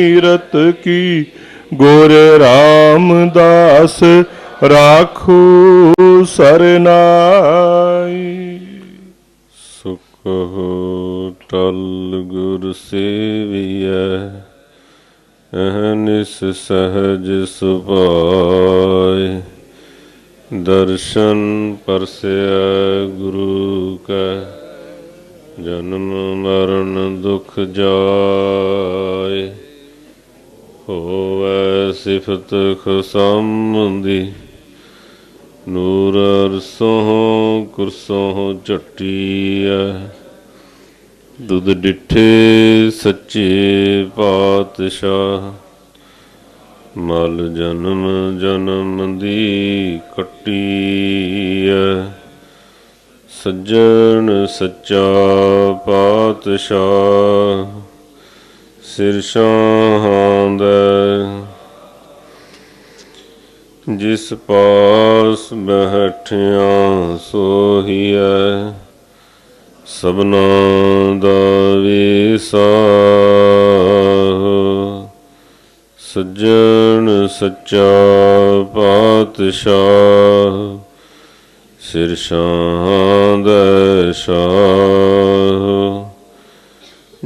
ਕੀਰਤ ਕੀ? ਗੁਰ ਰਾਮਦਾਸ ਰਾਖੂ ਸਰਨਾਈ। ਸੁਖ ਟਲ ਗੁਰ ਸੇਵੀਐ ਅਹਨਿਸ ਸਹਜ ਸੁਭਾਇ ਦਰਸ਼ਨ ਪਰਸਿਆ ਗੁਰੂ ਕੈ, ਜਨਮ ਮਰਨ ਦੁਖ ਜਾਏ। ਹੋਵੈ ਸਿਫਤ ਖਸੰਦੀ ਨੂਰ ਅਰਸੋਂ ਕੁਰਸੋਂ ਝਟੀਐ। ਦੁਧ ਡਿਠੇ ਸੱਚੇ ਪਾਤਸ਼ਾਹ, ਮਲ ਜਨਮ ਜਨਮ ਦੀ ਕੱਟੀਐ। ਸੱਜਣ ਸੱਚਾ ਪਾਤਸ਼ਾਹ ਸਿਰਸ਼ਾਂ ਸ਼ਾਹਾਂ ਜਿਸ ਪਾਸ ਬਹਿਠਿਆ ਸੋਹੀਐ ਸਭਨਾ ਦਾ ਵੀਸਾ ਸੱਜਣ ਸੱਚਾ ਪਾਤਸ਼ਾਹ ਸਿਰਸ਼ਾਂ ਸ਼ਾਹਾਂ ਦਾ ਸ਼ਾਹ।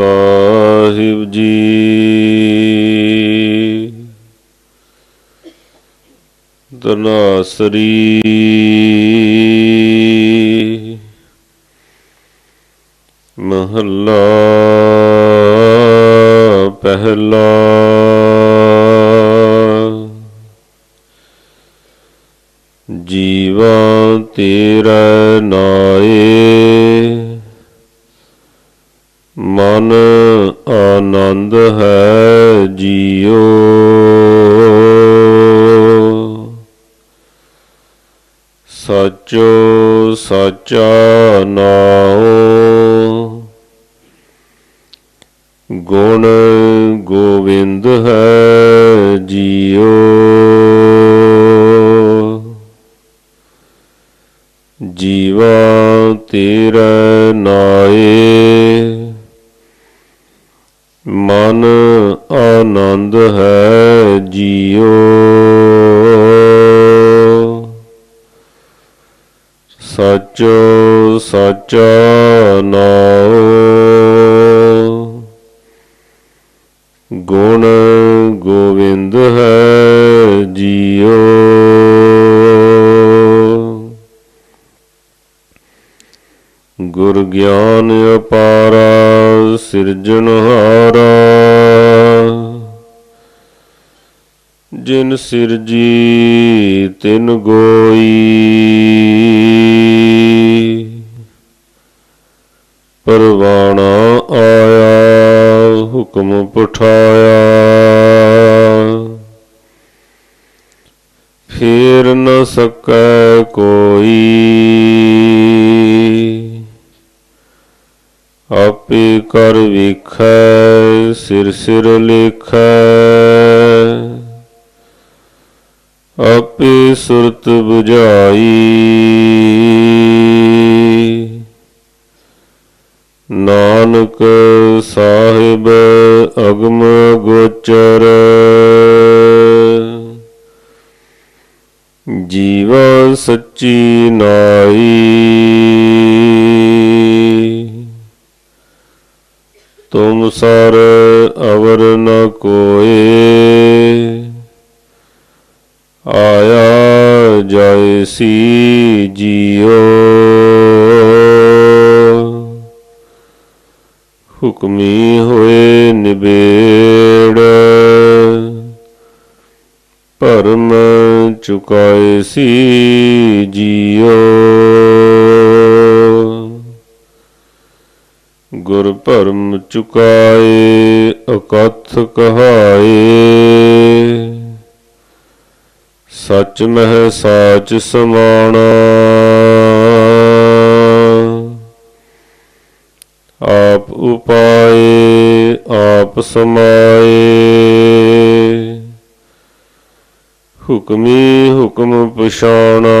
ਸਾਹਿਬ ਜੀ। ਦਨਾਸਰੀ ਮਹੱਲਾ ਪਹਿਲਾ। ਜੀਵਾ ਤੇਰਾ ਨਾਏ ਮਨ ਆਨੰਦ ਹੈ ਜੀਓ। ਸਚੋ ਸਚਾ ਨਾਉ। ਗੁਣ ਗੋਵਿੰਦ ਹੈ ਜੀਓ। ਜੀਵਾ ਤੇਰਾ ਨਾਏ। ਮਨ ਆਨੰਦ ਹੈ ਜੀਓ। ਸਚੋ ਸਚਾ ਨਾਉ। ਗੁਣ ਗੋਵਿੰਦ ਹੈ ਜੀਓ ਗੁਰ ਗਿਆਨ ਅਪਾਰਾ ਸਿਰਜਣਹਾਰਾ ਜਿਨ ਸਿਰਜੀ, ਤਿਨ ਗੋਈ। ਪਰਵਾਣਾ ਆਇਆ, ਹੁਕਮ ਪਠਾਇਆ। ਫੇਰ ਨ ਸਕੈ ਕੋਈ। ਆਪੇ ਕਰ ਵੇਖੈ, ਸਿਰ ਸਿਰ ਲੇਖੈ। ਆਪੇ ਸੁਰਤ 부ਝਾਈ ਨਾਨਕ ਸਾਹਿਬ ਅਗਮ ਗੋਚਰ। ਜੀਵਾ ਸੱਚੀ ਨਾਈ ਤੁਮ ਅਵਰ ਨ ਕੋਏ। ਆਇਆ ਜਾਏ ਸੀ ਜੀਓ। ਹੁਕਮੀ ਹੋਏ ਨਿਬੇੜ। ਭਰਮ ਚੁਕਾਏ ਸੀ ਜੀਓ। ਗੁਰ ਭਰਮ ਚੁਕਾਏ, ਅਕਥ ਕਹਾਏ। ਸਚ ਮਹਿ ਸਾਚ ਸਮਾਣਾ। ਆਪ ਉਪਾਏ, ਆਪ ਸਮਾਏ। ਹੁਕਮੀ ਹੁਕਮ ਪਛਾਣਾ।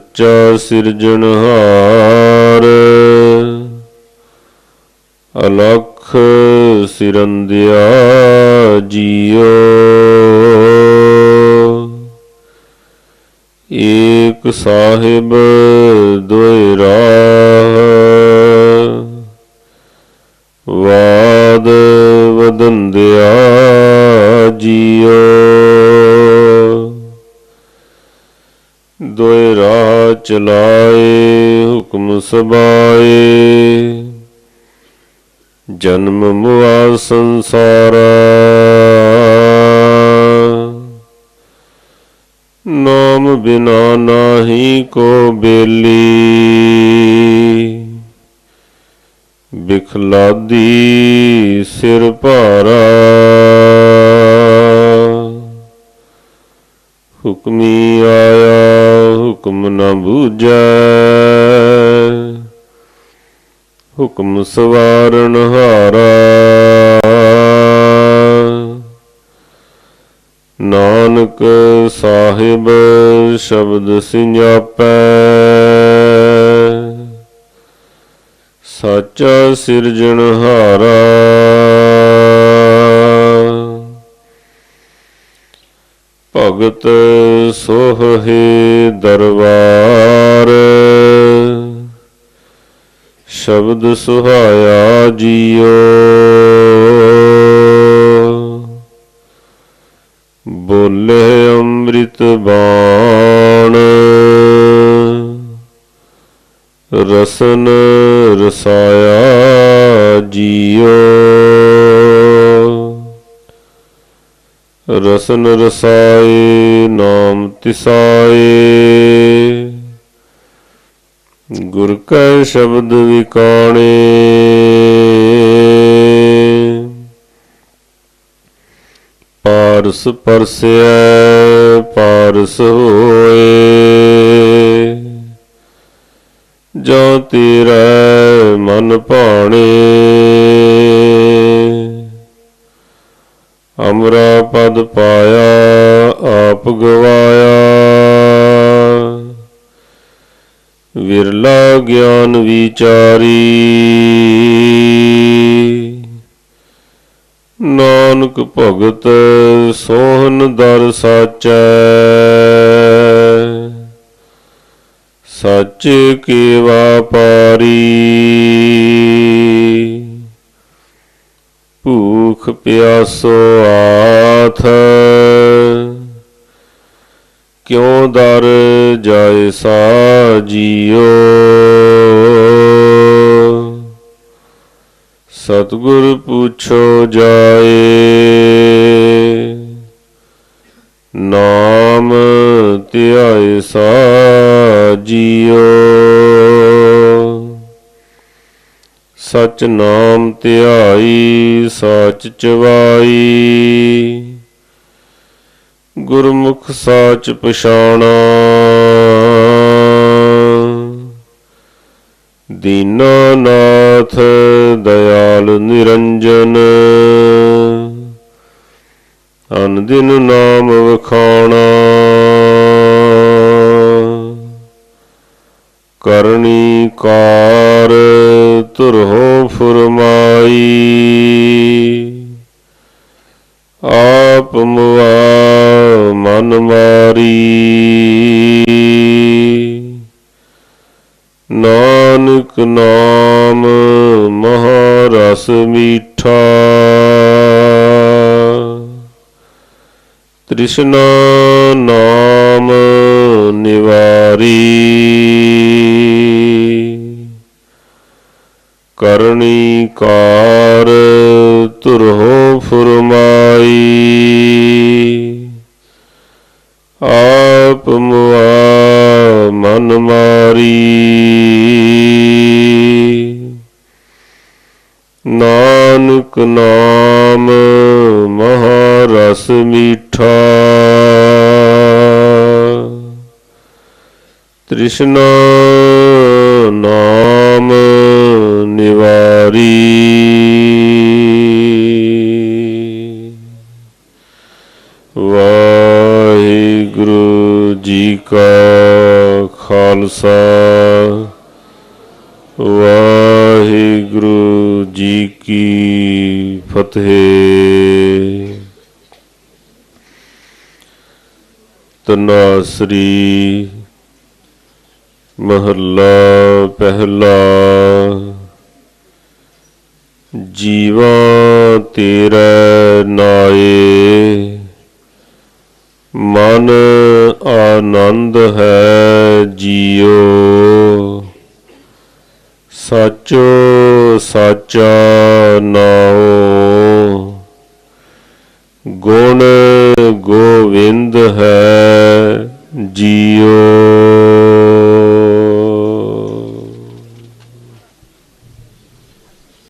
ਸੱਚਾ ਸਿਰਜਣਹਾਰ ਅਲਖ ਸਿਰੰਦਿਆ ਜੀਓ। ਏਕ ਸਾਹਿਬ ਦੁਇ ਰਾਹ ਵਾਦ ਵਦੰਦਿਆ ਜੀਓ। ਚਲਾਏ ਹੁਕਮ ਸਬਾਏ। ਜਨਮ ਮੁਆ ਸੰਸਾਰਾ। ਨਾਮ ਬਿਨਾ ਨਾਹੀ ਕੋ ਬੇਲੀ। ਬਿਖਲਾਦੀ ਸਿਰ ਭਾਰਾ। ਨ ਹੁਕਮ ਸਵਾਰਨ ਹਾਰਾ। ਨਾਨਕ ਸਾਹਿਬ ਸ਼ਬਦ ਸਿੰਜਾਪੈ ਸਾਚਾ ਸਿਰਜਣਹਾਰਾ ਭਗਤ ਸੋਹੇ ਦਰਬਾਰ। ਸ਼ਬਦ ਸੁਹਾਇਆ ਜੀਓ। ਬੋਲੇ ਅੰਮ੍ਰਿਤ ਬਾਣ। ਰਸਨ ਰਸਾਇਆ ਜੀਓ। ਰਸਨ ਰਸਾਏ ਨਾਮ ਤਿਸਾਏ ਗੁਰ ਕੈ ਸ਼ਬਦ ਵਿਕਾਣੇ। ਪਾਰਸ ਪਰਸਿਐ, ਪਾਰਸ ਹੋਏ। ਜੋ ਤੇਰਾ ਮਨ ਭਾਣੇ। ਪਦ ਪਾਇਆ, ਆਪ ਗਵਾਇਆ। ਵਿਰਲਾ ਗਿਆਨ ਵਿਚਾਰੀ। ਨਾਨਕ ਭਗਤ ਸੋਹਨ ਦਰ ਸਾਚੈ। ਸੱਚ ਕੀ ਵਾਪਾਰੀ ਭੂ ਭੂਖ ਪਿਆਸੋ ਆਥ। ਕਿਉ ਦਰ ਜਾਏ ਸਾ ਜੀਓ ਸਤਿਗੁਰ ਪੁੱਛੋ ਜਾਏ। ਨਾਮ ਧਿਆਏ ਸਾ ਜੀਓ ਸਚ ਨਾਮ ਧਿਆਈ, ਸਚ ਚਵਾਈ। ਗੁਰਮੁਖ ਸਾਚ ਪਛਾਣਾ। ਦੀਨਾਨਾਥ ਦਇਆਲ ਨਿਰੰਜਨ। ਅਨ ਦਿਨ ਨਾਮ ਵਖਾਣਾ। ਕਰਨੀ ਕਾਰ ਤੁਰਹੁ ਫੁਰਮਾਈ। ਆਪ ਮੁਆ ਮਨ ਮਾਰੀ। ਨਾਨਕ ਨਾਮ ਮਹਾਰਸ ਮੀਠਾ। ਤ੍ਰਿਸ਼ਨਾ ਨਾਮ ਨਿਵਾਰੀ। ਕਰਨੀ ਕਾਰ ਤੁਰਹੁ ਫੁਰਮਾਈ। ਆਪ ਮੁਆ ਮਨ ਮਾਰੀ। ਨਾਨਕ ਨਾਮ ਮਹਾਰਸ ਮੀਠਾ। ਤ੍ਰਿਸ਼ਨਾ ਨਾਮ ਕੀ ਫਤਿਹ। ਤਨਾਸਰੀ ਮਹੱਲਾ ਪਹਿਲਾ। ਜੀਵਾ ਤੇਰਾ ਨਾਏ। ਮਨ ਆਨੰਦ ਹੈ ਜੀਓ। ਸਚੋ ਸਾਚਾ ਨਾਉ। ਗੁਣ ਗੋਵਿੰਦ ਹੈ ਜੀਉ।